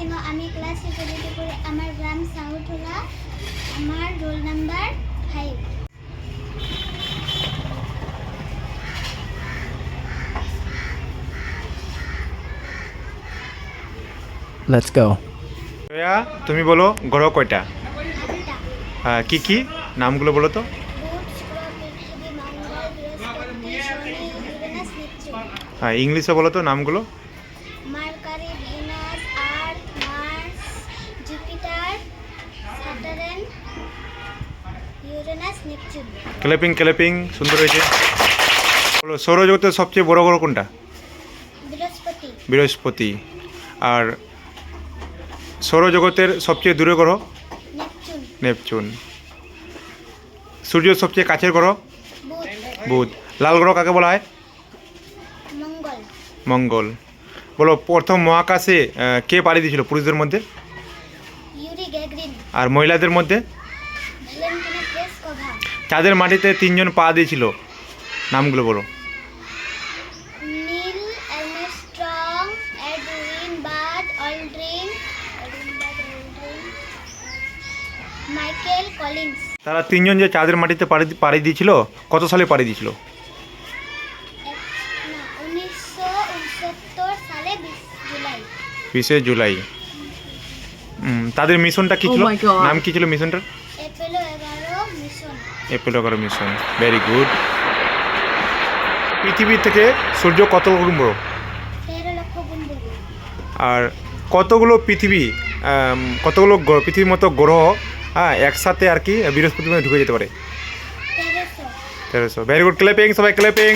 সিনো আমি class security পড়ি আমার গ্রাম সাউথুলা আমার roll number five Let's go. Shreya তুমি বলো গ্রহ কয়টা? আহ, কি কি? নামগুলো বলো তো। হ্যাঁ ইংলিশে বলো তো নামগুলো। Saturn Uranus Neptune clapping clapping সুন্দর হয়েছে। বলো সৌরজগতের সবচেয়ে বড় গ্রহ কোনটা? বৃহস্পতি। বৃহস্পতি। আর সৌরজগতের সবচেয়ে দূরে গ্রহ? নেপচুন। নেপচুন। সূর্যের সবচেয়ে কাছের গ্রহ? বুধ। লাল গ্রহ কাকে বলা হয়? মঙ্গল। মঙ্গল। বলো প্রথম মহাকাশে কে পাড়ি দিয়েছিল পুরুষদের মধ্যে? আর মহিলাদের মধ্যে? চাঁদের মাটিতে তিনজন পা দিয়েছিল। নামগুলো বলো। তারা তিনজন যে চাঁদের মাটিতে পাড়ি পাড়ি দিয়েছিল কত সালে পাড়ি দিয়েছিল? বিশ জুলাই। তাদের মিশনটা কি Oh ছিল? নাম কি ছিল মিশনটার? অ্যাপেলো এগারো মিশন। এপ্রিল এগারো মিশন। ভেরি গুড পৃথিবী থেকে সূর্য কত গুণ বড় আর কতগুলো পৃথিবী কতগুলো গ্রহ- পৃথিবীর মতো গ্রহ হ্যাঁ একসাথে আর কি বৃহস্পতি ঢুকে যেতে পারে? তেরোশো। তেরোশো। ভেরি গুড ক্লেপিং সবাই ক্লেপিং